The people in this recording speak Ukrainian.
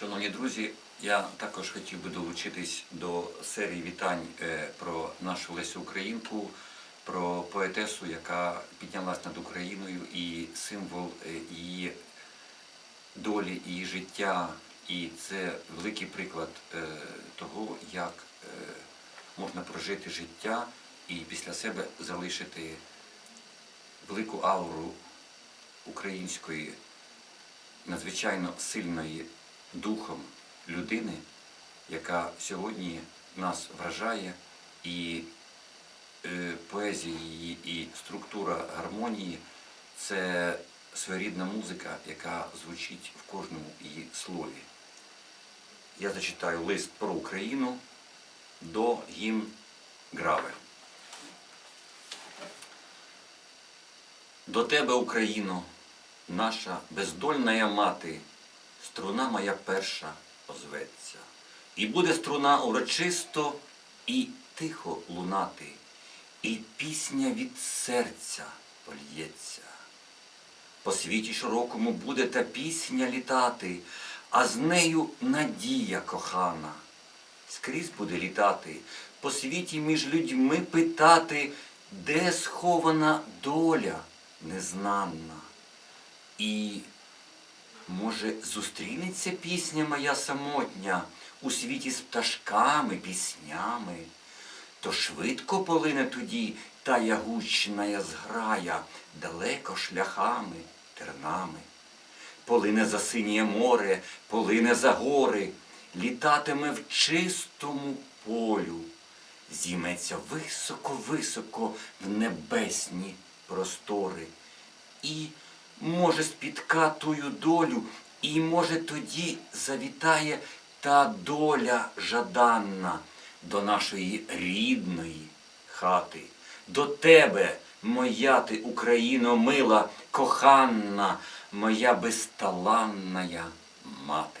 Шановні друзі, я також хотів би долучитись до серії вітань е, про нашу Лесю Українку, про поетесу, яка піднялась над Україною і символ е, її долі, її життя. І це великий приклад е, того, як можна прожити життя і після себе залишити велику ауру української надзвичайно сильної духом людини, яка сьогодні нас вражає, і е, поезія її, і структура гармонії це своєрідна музика, яка звучить в кожному її слові. Я зачитаю лист про Україну до гімн Граве. До тебе, Україно, наша бездольна мати, струна моя перша озветься. І буде струна урочисто і тихо лунати, і пісня від серця польється. По світі широкому буде та пісня літати, а з нею надія кохана. Скрізь буде літати, по світі між людьми питати, де схована доля незнанна. І, може, зустрінеться пісня моя самотня у світі з пташками, піснями, то швидко полине тоді та ягучна зграя далеко шляхами, тернами. Полине за синє море, полине за гори, літатиме в чистому полю, зійметься високо-високо в небесні простори. І, може, спітка тую долю, і, може, тоді завітає та доля жаданна до нашої рідної хати, до тебе, моя ти, Україно, мила, коханна, моя безталанна мати.